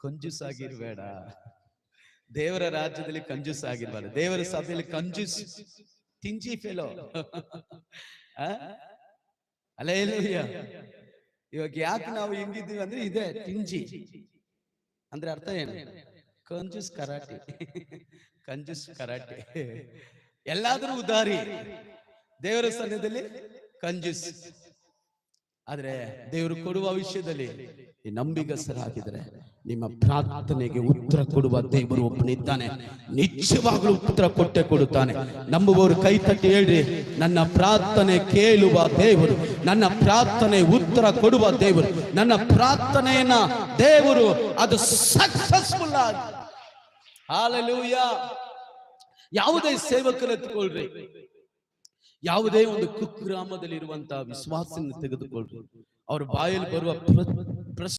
ಕಂಜೂಸ್ ಆಗಿರ್ಬೇಡ. ದೇವರ ರಾಜ್ಯದಲ್ಲಿ ಕಂಜುಸ್ ಆಗಿರ್ಬಾರ್ದು. ದೇವರ ಸಭೆಯಲ್ಲಿ ಕಂಜುಸ್. ತಿಂಜಿ ಫೆಲೋ. ಅಲ್ಲ ಇವಾಗ ಯಾಕೆ ನಾವು ಹೆಂಗಿದ್ದೀವಿ ಅಂದ್ರೆ ಇದೆ ತಿಂಜಿ. ಅಂದ್ರೆ ಅರ್ಥ ಏನು? ಕಂಜುಸ್ ಕರಾಟೆ. ಕಂಜುಸ್ ಕರಾಟೆ. ಎಲ್ಲಾದ್ರೂ ಉದಾರಿ. ದೇವರ ಸನ್ನಿಧಿಯಲ್ಲಿ ಕಂಜುಸ್. ಆದ್ರೆ ದೇವರು ಕೊಡುವ ವಿಷಯದಲ್ಲಿ ಈ ನಂಬಿಗಸರಾಗಿದ್ರೆ ನಿಮ್ಮ ಪ್ರಾರ್ಥನೆಗೆ ಉತ್ತರ ಕೊಡುವ ದೇವರು ಒಬ್ಬನಿದ್ದಾನೆ ನಿಜವಾಗ್ಲೂ ಉತ್ತರ ಕೊಟ್ಟೆ ಕೊಡುತ್ತಾನೆ. ನಂಬುವವರು ಕೈ ತಟ್ಟಿ ಹೇಳ್ರಿ ನನ್ನ ಪ್ರಾರ್ಥನೆ ಕೇಳುವ ದೇವರು. ನನ್ನ ಪ್ರಾರ್ಥನೆ ಉತ್ತರ ಕೊಡುವ ದೇವರು. ನನ್ನ ಪ್ರಾರ್ಥನೆಯನ್ನ ದೇವರು ಅದು ಸಕ್ಸಸ್ಫುಲ್ ಆಗಿ. ಹಾಲೆಲೂಯ ಯಾವುದೇ ಸೇವಕರು ಎತ್ಕೊಳ್ರಿ. ಯಾವುದೇ ಒಂದು ಕುಗ್ರಾಮದಲ್ಲಿರುವಂತಹ ವಿಶ್ವಾಸವನ್ನು ತೆಗೆದುಕೊಳ್ರಿ. ಅವ್ರ ಬಾಯಲ್ಲಿ ಬರುವ